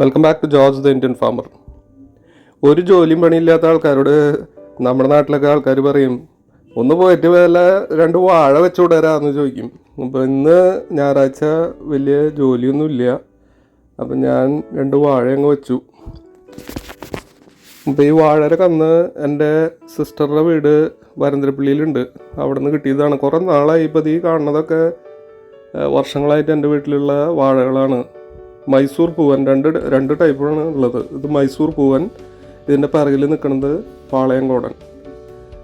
Welcome back to George the Indian farmer ഒരു ജോലിയും പണിയില്ലാത്ത ആൾക്കാരോട് നമ്മുടെ നാട്ടിലൊക്കെ ആൾക്കാർ പറയും ഒന്ന് പോയിട്ട് വല്ല രണ്ട് വാഴ വെച്ചുവിടരാന്ന് ചോദിക്കും. അപ്പോൾ ഇന്ന് ഞായറാഴ്ച വലിയ ജോലിയൊന്നുമില്ല അപ്പം ഞാൻ രണ്ട് വാഴ അങ്ങ് വെച്ചു. അപ്പോൾ ഈ വാഴയുടെ കന്ന് എന്റെ സിസ്റ്ററുടെ വീട് വരന്തരപ്പള്ളിയിലുണ്ട്. അവിടെ നിന്ന് കിട്ടിയതാണ്. കുറേ നാളായി ഇപ്പോൾ ഈ കാണുന്നതൊക്കെ വർഷങ്ങളായിട്ട് എന്റെ വീട്ടിലുള്ള വാഴകളാണ്. മൈസൂർ പൂവൻ രണ്ട് രണ്ട് ടൈപ്പാണ് ഉള്ളത്. ഇത് മൈസൂർ പൂവൻ ഇതിന്റെ പിറകിൽ നിൽക്കുന്നത് പാളയംകോടൻ.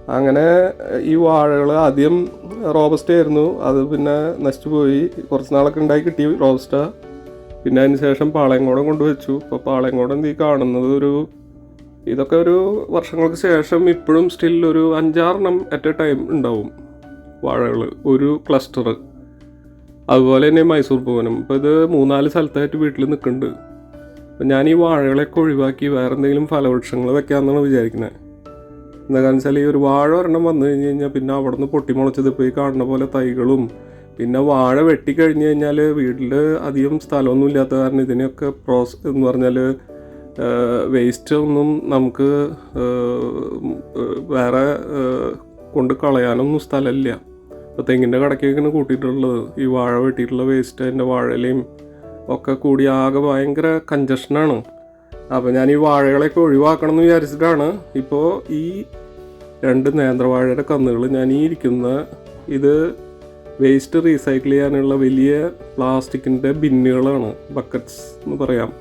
അങ്ങനെ ഈ വാഴകൾ ആദ്യം റോബസ്റ്റ് ആയിരുന്നു. അത് പിന്നെ നശിച്ചു പോയി. കുറച്ച് നാളൊക്കെ ഉണ്ടായി കിട്ടി റോബസ്റ്റ. പിന്നെ അതിന് ശേഷം പാളയംകോടൻ കൊണ്ടുവച്ചു. ഇപ്പോൾ പാളയംകോടൻ ഈ കാണുന്നത് ഒരു ഇതൊക്കെ ഒരു വർഷങ്ങൾക്ക് ശേഷം ഇപ്പോഴും സ്റ്റിൽ ഒരു അഞ്ചാറെണ്ണം അറ്റ് എ ടൈം ഉണ്ടാവും വാഴകൾ ഒരു ക്ലസ്റ്റർ അതുപോലെ തന്നെ മൈസൂർ ഭവനം ഇപ്പോൾ ഇത് മൂന്നാൽ സ്ഥലത്തായിട്ട് വീട്ടിൽ നിൽക്കുന്നുണ്ട് അപ്പം ഞാൻ ഈ വാഴകളൊക്കെ ഒഴിവാക്കി വേറെ എന്തെങ്കിലും ഫലവൃക്ഷങ്ങൾ വെക്കാമെന്നാണ് വിചാരിക്കുന്നത് കാരണം വെച്ചാൽ ഈ ഒരു വാഴ ഒരെണ്ണം വന്നു കഴിഞ്ഞ് കഴിഞ്ഞാൽ പിന്നെ അവിടെ നിന്ന് പൊട്ടിമുളച്ചത് പോയി കാണുന്ന പോലെ തൈകളും പിന്നെ വാഴ വെട്ടിക്കഴിഞ്ഞ് കഴിഞ്ഞാൽ വീട്ടിൽ അധികം സ്ഥലമൊന്നും ഇല്ലാത്ത കാരണം ഇതിനെയൊക്കെ പ്രോസ് എന്ന് പറഞ്ഞാൽ വേസ്റ്റ് ഒന്നും നമുക്ക് വേറെ കൊണ്ട് കളയാനൊന്നും സ്ഥലമില്ല. ഇപ്പോൾ തെങ്ങിന്റെ കടക്കൊക്കെയാണ് കൂട്ടിയിട്ടുള്ളത്. ഈ വാഴ വെട്ടിയിട്ടുള്ള വേസ്റ്റ് അതിന്റെ വാഴയിലയും ഒക്കെ കൂടി ആകെ ഭയങ്കര കഞ്ചഷനാണ് അപ്പോൾ ഞാൻ ഈ വാഴകളെയൊക്കെ ഒഴിവാക്കണം എന്ന് വിചാരിച്ചിട്ടാണ്. ഇപ്പോൾ ഈ രണ്ട് നേന്ത്രവാഴയുടെ കന്നുകൾ ഞാൻ ഈ ഇരിക്കുന്ന ഇത് വേസ്റ്റ് റീസൈക്കിൾ ചെയ്യാനുള്ള വലിയ പ്ലാസ്റ്റിക്കിന്റെ ബിന്നുകളാണ് ബക്കറ്റ്സ് എന്ന് പറയാം.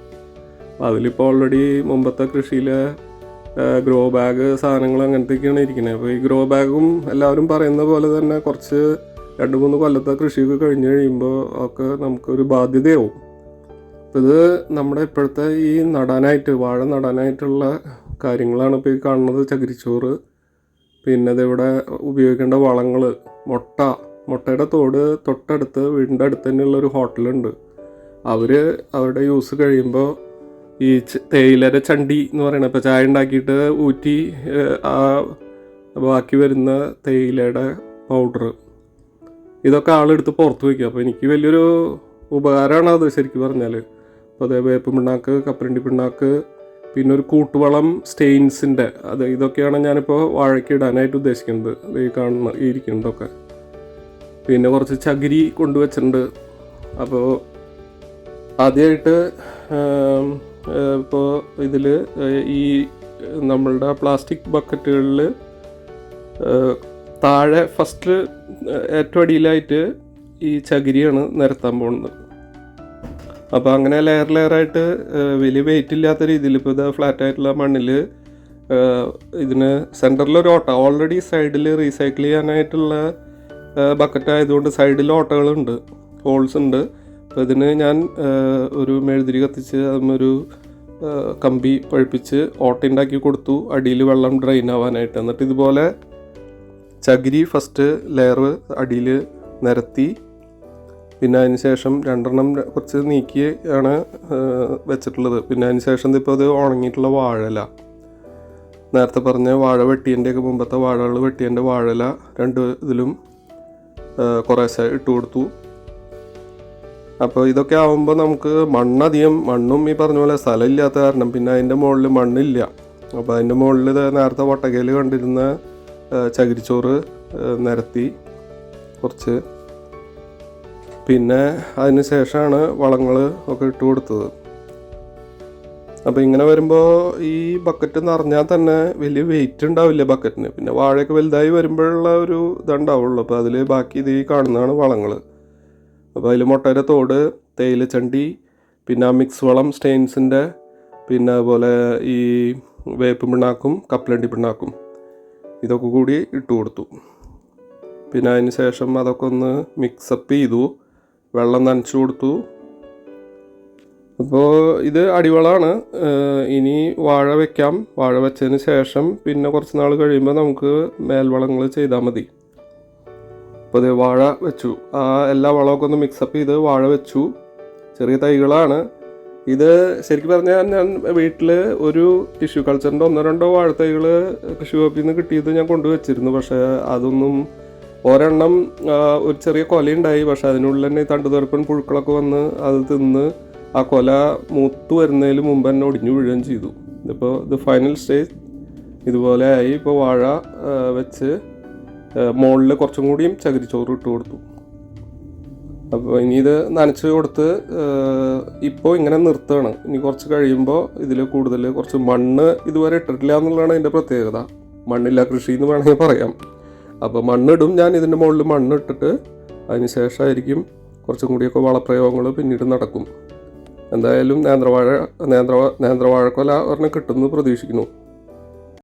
അതിലിപ്പോൾ ഓൾറെഡി മുമ്പത്തെ കൃഷിയിലെ ഗ്രോ ബാഗ് സാധനങ്ങൾ അങ്ങനത്തെയൊക്കെയാണ് ഇരിക്കുന്നത് അപ്പോൾ ഈ ഗ്രോ ബാഗും എല്ലാവരും പറയുന്ന പോലെ തന്നെ കുറച്ച് രണ്ട് മൂന്ന് കൊല്ലത്തെ കൃഷിയൊക്കെ കഴിഞ്ഞ് കഴിയുമ്പോൾ ഒക്കെ നമുക്കൊരു ബാധ്യതയാവും. അപ്പോൾ ഇത് നമ്മുടെ ഇപ്പോഴത്തെ ഈ നടാനായിട്ട് വാഴ നടാനായിട്ടുള്ള കാര്യങ്ങളാണ് ഇപ്പോൾ ഈ കാണുന്നത്. ചകിരിച്ചോറ് പിന്നെ ഇതിവിടെ ഉപയോഗിക്കേണ്ട വളങ്ങൾ മുട്ട. മുട്ടയുടെ തോട് തൊട്ടടുത്ത് വീടിന്റെ അടുത്ത് തന്നെയുള്ള ഒരു ഹോട്ടലുണ്ട്. അവർ അവരുടെ യൂസ് കഴിയുമ്പോൾ ഈ തേയിലയുടെ ചണ്ടി എന്ന് പറയുന്നത്. ഇപ്പോൾ ചായ ഉണ്ടാക്കിയിട്ട് ഊറ്റി ആ ബാക്കി വരുന്ന തേയിലയുടെ പൗഡർ ഇതൊക്കെ ആളെടുത്ത് പുറത്ത് വയ്ക്കും. അപ്പോൾ എനിക്ക് വലിയൊരു ഉപകാരമാണ് അത് ശരിക്കും പറഞ്ഞാൽ അപ്പോൾ അതേ വേപ്പ് പിണ്ണാക്ക് കപ്പരണ്ടി പിണ്ണാക്ക് പിന്നെ ഒരു കൂട്ടുവളം സ്റ്റെയിൻസിന്റെ അത് ഇതൊക്കെയാണ് ഞാനിപ്പോൾ വാഴയ്ക്ക് ഇടാനായിട്ട് ഉദ്ദേശിക്കുന്നത്. ഈ കാണുന്ന ഈ ഇരിക്കുന്നതൊക്കെ. പിന്നെ കുറച്ച് ചകിരി കൊണ്ടുവച്ചിട്ടുണ്ട്. അപ്പോൾ ആദ്യമായിട്ട് ഇപ്പോൾ ഇതിൽ ഈ നമ്മളുടെ പ്ലാസ്റ്റിക് ബക്കറ്റുകളിൽ താഴെ ഫസ്റ്റ് ഏറ്റവും അടിയിലായിട്ട് ഈ ചകിരിയാണ് നിരത്താൻ പോകുന്നത്. അപ്പോൾ അങ്ങനെ ലെയർ ലെയറായിട്ട് വലിയ വെയിറ്റ് ഇല്ലാത്ത രീതിയിൽ ഇപ്പോൾ ഇത് ഫ്ലാറ്റ് ആയിട്ടുള്ള മണ്ണിൽ ഇതിന് സെന്ററിൽ ഒരു ഓട്ട. ഓൾറെഡി സൈഡിൽ റീസൈക്കിൾ ചെയ്യാനായിട്ടുള്ള ബക്കറ്റ് ആയതുകൊണ്ട് സൈഡിൽ ഓട്ടകളുണ്ട് ഹോൾസ് ഉണ്ട്. അപ്പോൾ ഇതിന് ഞാൻ ഒരു മെഴുതിരി കത്തിച്ച് ഒരു കമ്പി പഴുപ്പിച്ച് ഓട്ടയുണ്ടാക്കി കൊടുത്തു. അടിയിൽ വെള്ളം ഡ്രെയിൻ ആവാനായിട്ട്. എന്നിട്ട് ഇതുപോലെ ചകിരി ഫസ്റ്റ് ലെയർ അടിയിൽ നിരത്തി പിന്നെ അതിന് ശേഷം രണ്ടെണ്ണം കുറച്ച് നീക്കി ആണ് വെച്ചിട്ടുള്ളത്. പിന്നെ അതിന് ശേഷം ഇപ്പോൾ അത് ഉണങ്ങിയിട്ടുള്ള വാഴല നേരത്തെ പറഞ്ഞ വാഴ വെട്ടിയന്റെയൊക്കെ മുമ്പത്തെ വാഴകൾ വെട്ടിയന്റെ വാഴല രണ്ട് ഇതിലും കുറേശ്ശെ ഇട്ട് കൊടുത്തു. അപ്പോൾ ഇതൊക്കെ ആവുമ്പോൾ നമുക്ക് മണ്ണധികം മണ്ണും ഈ പറഞ്ഞ പോലെ സ്ഥലമില്ലാത്ത കാരണം പിന്നെ അതിന്റെ മുകളിൽ മണ്ണില്ല. അപ്പോൾ അതിന്റെ മുകളിൽ നേരത്തെ വട്ടകയിൽ കണ്ടിരുന്ന ചകിരിച്ചോറ് നിരത്തി കുറച്ച്. പിന്നെ അതിന് ശേഷമാണ് വളങ്ങൾ ഒക്കെ ഇട്ട് കൊടുത്തത്. അപ്പോൾ ഇങ്ങനെ വരുമ്പോൾ ഈ ബക്കറ്റ് നിറഞ്ഞാൽ തന്നെ വലിയ വെയിറ്റ് ഉണ്ടാവില്ല ബക്കറ്റിന്. പിന്നെ വാഴയൊക്കെ വലുതായി വരുമ്പോഴുള്ള ഒരു ഇതുണ്ടാവുള്ളൂ. അപ്പോൾ അതിൽ ബാക്കി ഇത് കാണുന്നതാണ് വളങ്ങൾ അപ്പോൾ അതിൽ മുട്ടയുടെ തോട് തേയിലച്ചണ്ടി പിന്നെ മിക്സ് വളം സ്റ്റെയിൻസിന്റെ പിന്നെ അതുപോലെ ഈ വേപ്പ് പിണ്ണാക്കും കപ്പലണ്ടി പിണ്ണാക്കും ഇതൊക്കെ കൂടി ഇട്ട് കൊടുത്തു. പിന്നെ അതിന് ശേഷം അതൊക്കെ ഒന്ന് മിക്സപ്പ് ചെയ്തു വെള്ളം നനച്ചു കൊടുത്തു. അപ്പോൾ ഇത് അടിവളമാണ്. ഇനി വാഴ വെക്കാം. വാഴ വെച്ചതിന് ശേഷം പിന്നെ കുറച്ച് നാൾ കഴിയുമ്പോൾ നമുക്ക് മേൽവളങ്ങൾ ചെയ്താൽ മതി. അപ്പോൾ ഇത് വാഴ വെച്ചു. ആ എല്ലാ വളമൊക്കെ ഒന്ന് മിക്സപ്പ് ചെയ്ത് വാഴ വെച്ചു. ചെറിയ തൈകളാണ്. ഇത് ശരിക്കും പറഞ്ഞാൽ ഞാൻ വീട്ടിൽ ഒരു ടിഷ്യൂ കൾച്ചറിന്റെ ഒന്നോ രണ്ടോ വാഴത്തൈകൾ കൃഷി വകുപ്പിൽ നിന്ന് കിട്ടിയത് ഞാൻ കൊണ്ടുവച്ചിരുന്നു പക്ഷേ അതൊന്നും ഒരെണ്ണം ഒരു ചെറിയ കൊലയുണ്ടായി. പക്ഷേ അതിനുള്ളിൽ തന്നെ ഈ തണ്ടുതെറുപ്പൻ പുഴുക്കളൊക്കെ വന്ന് അത് തിന്ന് ആ കൊല മൂത്ത് വരുന്നതിന് മുമ്പ് തന്നെ ഒടിഞ്ഞു വീഴുകയും ചെയ്തു. ഇതിപ്പോൾ ഇത് ഫൈനൽ സ്റ്റേജ് ഇതുപോലെ ആയി. ഇപ്പോൾ വാഴ വെച്ച് മുകളിൽ കുറച്ചും കൂടിയും ചകിരിച്ചോറ് ഇട്ട് കൊടുത്തു. അപ്പോൾ ഇനി ഇത് നനച്ച് കൊടുത്ത് ഇപ്പോൾ ഇങ്ങനെ നിർത്തുകയാണ് ഇനി കുറച്ച് കഴിയുമ്പോൾ ഇതിൽ കൂടുതൽ കുറച്ച് മണ്ണ് ഇതുവരെ ഇട്ടിട്ടില്ല എന്നുള്ളതാണ് അതിന്റെ പ്രത്യേകത. മണ്ണില്ല കൃഷി എന്ന് വേണമെങ്കിൽ പറയാം. അപ്പോൾ മണ്ണിടും. ഞാൻ ഇതിന്റെ മുകളിൽ മണ്ണ് ഇട്ടിട്ട് അതിന് ശേഷമായിരിക്കും കുറച്ചും കൂടിയൊക്കെ വളപ്രയോഗങ്ങൾ പിന്നീട് നടക്കും. എന്തായാലും നേന്ത്രവാഴ നേന്ത്ര നേന്ത്രവാഴക്കൊല ഒരെണ്ണം കിട്ടുമെന്ന് പ്രതീക്ഷിക്കുന്നു.